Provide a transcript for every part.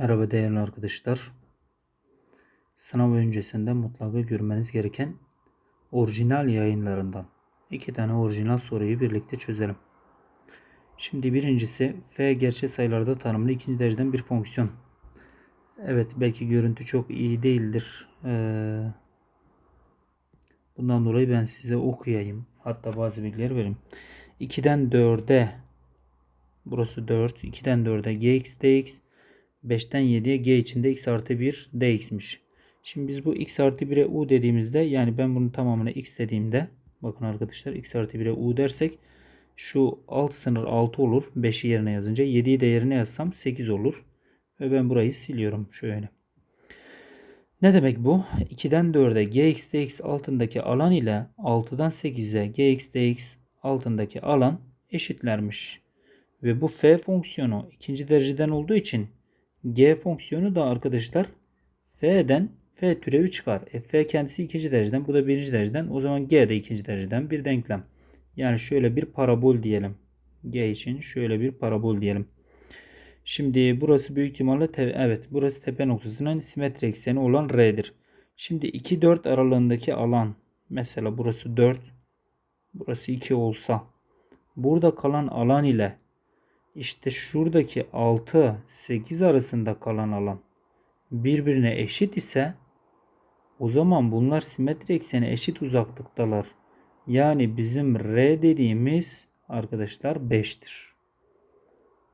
Merhaba değerli arkadaşlar. Sınav öncesinde mutlaka görmeniz gereken orijinal yayınlarından iki tane orijinal soruyu birlikte çözelim. Şimdi birincisi f gerçek sayılarda tanımlı ikinci dereceden bir fonksiyon. Evet belki görüntü çok iyi değildir. Ee, bundan dolayı ben size okuyayım. Hatta bazı bilgiler vereyim. 2'den 4'e burası 4. 2'den 4'e gx dx 5'ten 7'ye g içinde x artı 1 dx'miş. Şimdi biz bu x artı 1'e u dediğimizde yani ben bunun tamamına x dediğimde bakın arkadaşlar x artı 1'e u dersek şu alt sınır 6 olur. 5'i yerine yazınca 7'yi de yerine yazsam 8 olur. Ve ben burayı siliyorum şöyle. Ne demek bu? 2'den 4'e gx dx altındaki alan ile 6'dan 8'e gx dx altındaki alan eşitlermiş. Ve bu f fonksiyonu ikinci dereceden olduğu için g fonksiyonu da arkadaşlar f'den f türevi çıkar. E, f kendisi ikinci dereceden bu da birinci dereceden o zaman g de ikinci dereceden bir denklem. Yani şöyle bir parabol diyelim. G için şöyle bir parabol diyelim. Şimdi burası büyük ihtimalle te evet burası tepe noktasının simetri ekseni olan R'dir. Şimdi 2 4 aralığındaki alan mesela burası 4 burası 2 olsa burada kalan alan ile işte şuradaki 6 8 arasında kalan alan birbirine eşit ise o zaman bunlar simetri ekseni eşit uzaklıktalar. Yani bizim R dediğimiz arkadaşlar 5'tir.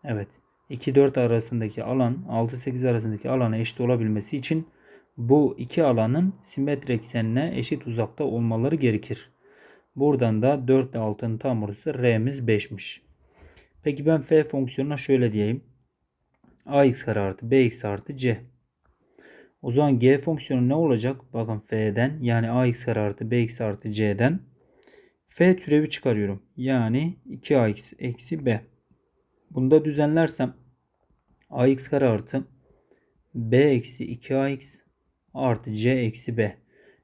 Evet. 2-4 arasındaki alan 6-8 arasındaki alana eşit olabilmesi için bu iki alanın simetri eksenine eşit uzakta olmaları gerekir. Buradan da 4 ile 6'nın tam orası R'miz 5'miş. Peki ben f fonksiyonuna şöyle diyeyim. ax kare artı bx artı c. O zaman g fonksiyonu ne olacak? Bakın f'den yani ax kare artı bx artı c'den f türevi çıkarıyorum. Yani 2ax eksi b. Bunu da düzenlersem ax kare artı b eksi 2ax artı c eksi b.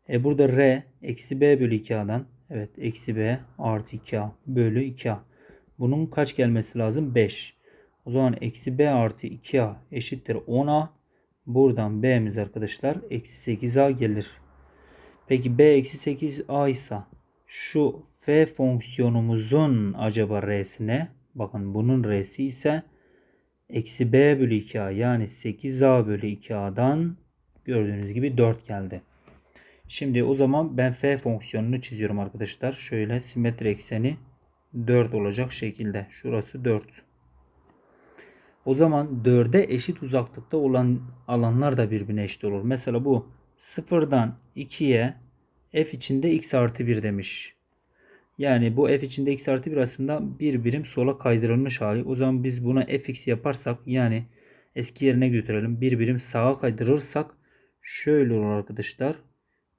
E burada r eksi b bölü 2a'dan evet eksi b artı 2a bölü 2a. Bunun kaç gelmesi lazım? 5. O zaman eksi b artı 2a eşittir 10a. Buradan b'miz arkadaşlar eksi 8a gelir. Peki b eksi 8a ise şu f fonksiyonumuzun acaba r'sine bakın bunun r'si ise eksi b bölü 2a yani 8a bölü 2a'dan gördüğünüz gibi 4 geldi. Şimdi o zaman ben f fonksiyonunu çiziyorum arkadaşlar. Şöyle simetri ekseni 4 olacak şekilde. Şurası 4. O zaman 4'e eşit uzaklıkta olan alanlar da birbirine eşit olur. Mesela bu 0'dan 2'ye f içinde x artı 1 demiş. Yani bu f içinde x artı 1 aslında bir birim sola kaydırılmış hali. O zaman biz buna fx yaparsak yani eski yerine götürelim. Bir birim sağa kaydırırsak şöyle olur arkadaşlar.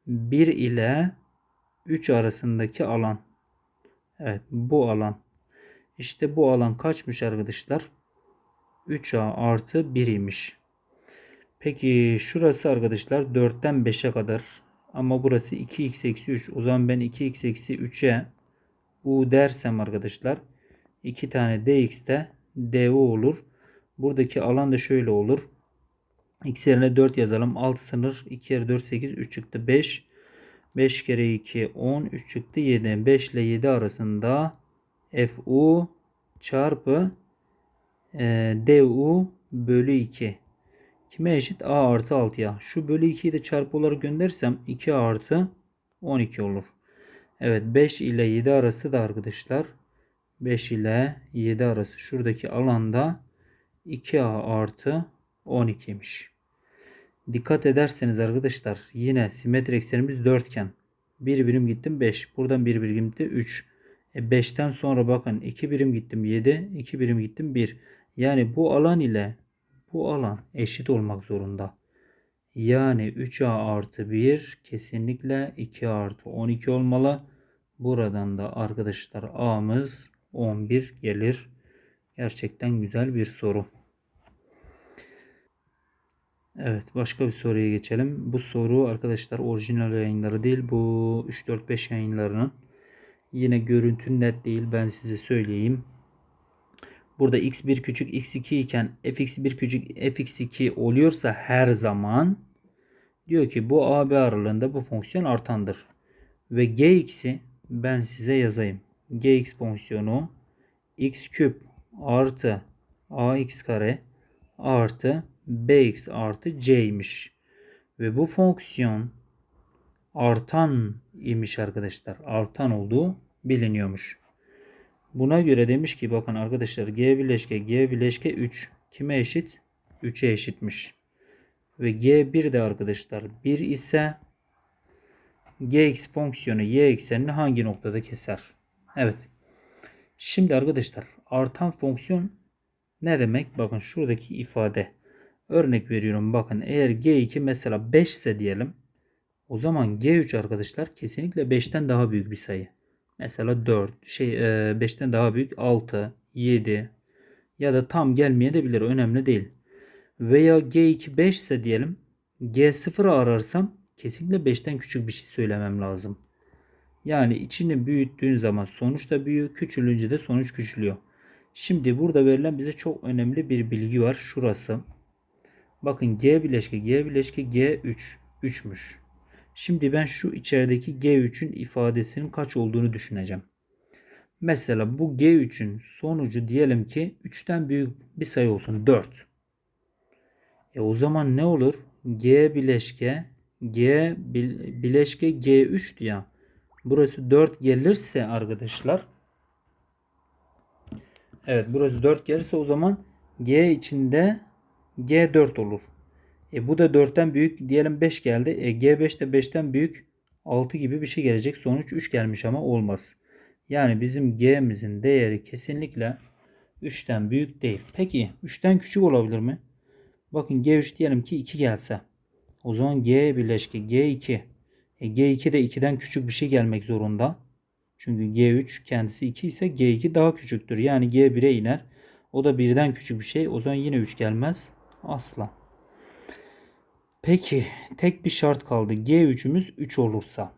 1 ile 3 arasındaki alan. Evet bu alan. İşte bu alan kaçmış arkadaşlar? 3a artı 1 imiş. Peki şurası arkadaşlar 4'ten 5'e kadar. Ama burası 2x eksi 3. O zaman ben 2x eksi 3'e u dersem arkadaşlar 2 tane dx'te du olur. Buradaki alan da şöyle olur. x yerine 4 yazalım. 6 sınır 2 kere 4 8 3 çıktı 5. 5 kere 2 10 3 çıktı 7. 5 ile 7 arasında fu çarpı e, du bölü 2. Kime eşit? a artı 6'ya. Şu bölü 2'yi de çarpı olarak göndersem 2 artı 12 olur. Evet 5 ile 7 arası da arkadaşlar 5 ile 7 arası şuradaki alanda 2a artı 12'ymiş. Dikkat ederseniz arkadaşlar yine simetri eksenimiz dörtgen. Bir birim gittim 5. Buradan bir birim gitti 3. E 5'ten sonra bakın 2 birim gittim 7. 2 birim gittim 1. Yani bu alan ile bu alan eşit olmak zorunda. Yani 3a artı 1 kesinlikle 2 artı 12 olmalı. Buradan da arkadaşlar a'mız 11 gelir. Gerçekten güzel bir soru. Evet başka bir soruya geçelim. Bu soru arkadaşlar orijinal yayınları değil. Bu 3-4-5 yayınlarının. Yine görüntü net değil ben size söyleyeyim. burada x1 küçük x2 iken fx1 küçük fx2 oluyorsa her zaman diyor ki bu AB aralığında bu fonksiyon artandır. Ve gx'i ben size yazayım. gx fonksiyonu x küp artı ax kare artı bx artı c'ymiş. Ve bu fonksiyon artan imiş arkadaşlar. Artan olduğu biliniyormuş. Buna göre demiş ki bakın arkadaşlar g bileşke g bileşke 3 kime eşit? 3'e eşitmiş. Ve g1 de arkadaşlar 1 ise gx fonksiyonu y eksenini hangi noktada keser? Evet. Şimdi arkadaşlar artan fonksiyon ne demek? Bakın şuradaki ifade. Örnek veriyorum bakın eğer g2 mesela 5 ise diyelim. O zaman g3 arkadaşlar kesinlikle 5'ten daha büyük bir sayı. Mesela 4, şey 5'ten daha büyük 6, 7 ya da tam gelmeye bilir. Önemli değil. Veya g2 5 ise diyelim. g0'ı ararsam kesinlikle 5'ten küçük bir şey söylemem lazım. Yani içini büyüttüğün zaman sonuç da büyüyor. Küçülünce de sonuç küçülüyor. Şimdi burada verilen bize çok önemli bir bilgi var. Şurası. Bakın G bileşke G bileşke G3 3'müş. Şimdi ben şu içerideki G3'ün ifadesinin kaç olduğunu düşüneceğim. Mesela bu G3'ün sonucu diyelim ki 3'ten büyük bir sayı olsun 4. E o zaman ne olur? G bileşke G bileşke G3'tü ya. Burası 4 gelirse arkadaşlar Evet burası 4 gelirse o zaman G içinde G4 olur. E bu da 4'ten büyük. Diyelim 5 geldi. E G5 de 5'ten büyük. 6 gibi bir şey gelecek. Sonuç 3 gelmiş ama olmaz. Yani bizim G'mizin değeri kesinlikle 3'ten büyük değil. Peki 3'ten küçük olabilir mi? Bakın G3 diyelim ki 2 gelse. O zaman G birleşki G2. E G2 de 2'den küçük bir şey gelmek zorunda. Çünkü G3 kendisi 2 ise G2 daha küçüktür. Yani G1'e iner. O da 1'den küçük bir şey. O zaman yine 3 gelmez. Asla. Peki tek bir şart kaldı. G3'ümüz 3 olursa.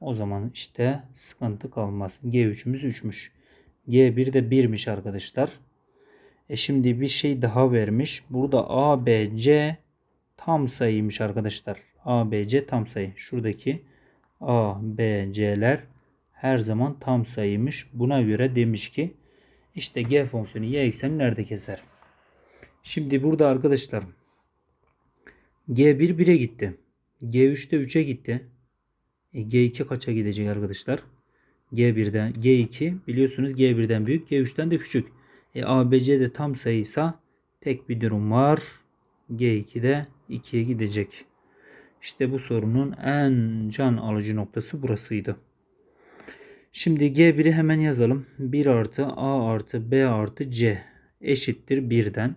O zaman işte sıkıntı kalmaz. G3'ümüz 3'müş. G1 de 1'miş arkadaşlar. E şimdi bir şey daha vermiş. Burada A, B, C tam sayıymış arkadaşlar. A, B, C tam sayı. Şuradaki A, B, C'ler her zaman tam sayıymış. Buna göre demiş ki işte G fonksiyonu Y ekseni nerede keser? Şimdi burada arkadaşlar G1 1'e gitti. G3 de 3'e gitti. E, G2 kaça gidecek arkadaşlar? G1'den G2 biliyorsunuz G1'den büyük G3'ten de küçük. E, ABC de tam sayıysa tek bir durum var. G2 de 2'ye gidecek. İşte bu sorunun en can alıcı noktası burasıydı. Şimdi G1'i hemen yazalım. 1 artı A artı B artı C eşittir 1'den.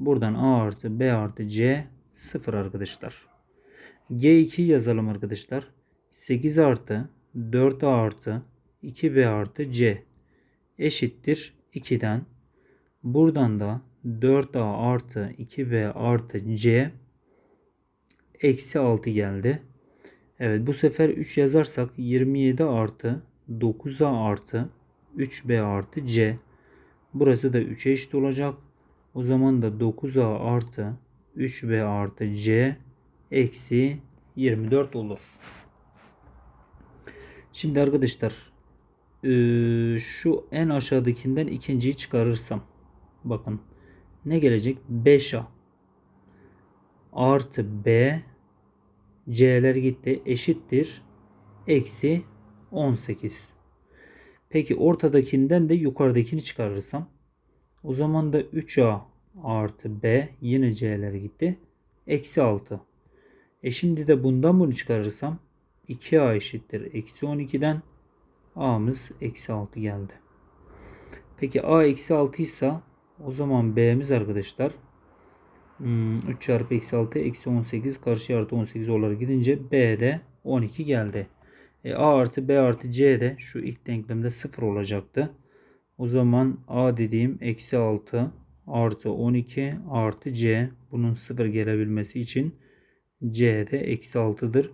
Buradan A artı B artı C 0 arkadaşlar. G2 yazalım arkadaşlar. 8 artı 4A artı 2B artı C eşittir 2'den. Buradan da 4A artı 2B artı C eksi 6 geldi. Evet bu sefer 3 yazarsak 27 artı 9A artı 3B artı C. Burası da 3'e eşit olacak. O zaman da 9A artı 3B artı C eksi 24 olur. Şimdi arkadaşlar şu en aşağıdakinden ikinciyi çıkarırsam bakın ne gelecek? 5A artı B C'ler gitti eşittir eksi 18. Peki ortadakinden de yukarıdakini çıkarırsam o zaman da 3A artı B yine C'ler gitti. Eksi 6. E şimdi de bundan bunu çıkarırsam 2A eşittir. Eksi 12'den A'mız eksi 6 geldi. Peki A eksi 6 ise o zaman B'miz arkadaşlar 3 hmm, çarpı eksi 6 eksi 18 karşı artı 18 olarak gidince B'de 12 geldi. E, A artı B artı C de şu ilk denklemde 0 olacaktı. O zaman A dediğim eksi 6 artı 12 artı C bunun 0 gelebilmesi için C de eksi 6'dır.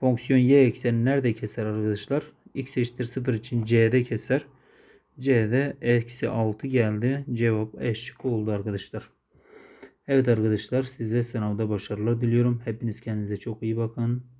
Fonksiyon y ekseni nerede keser arkadaşlar? x eşittir 0 için c'de keser. C'de eksi 6 geldi. Cevap E şıkkı oldu arkadaşlar. Evet arkadaşlar size sınavda başarılar diliyorum. Hepiniz kendinize çok iyi bakın.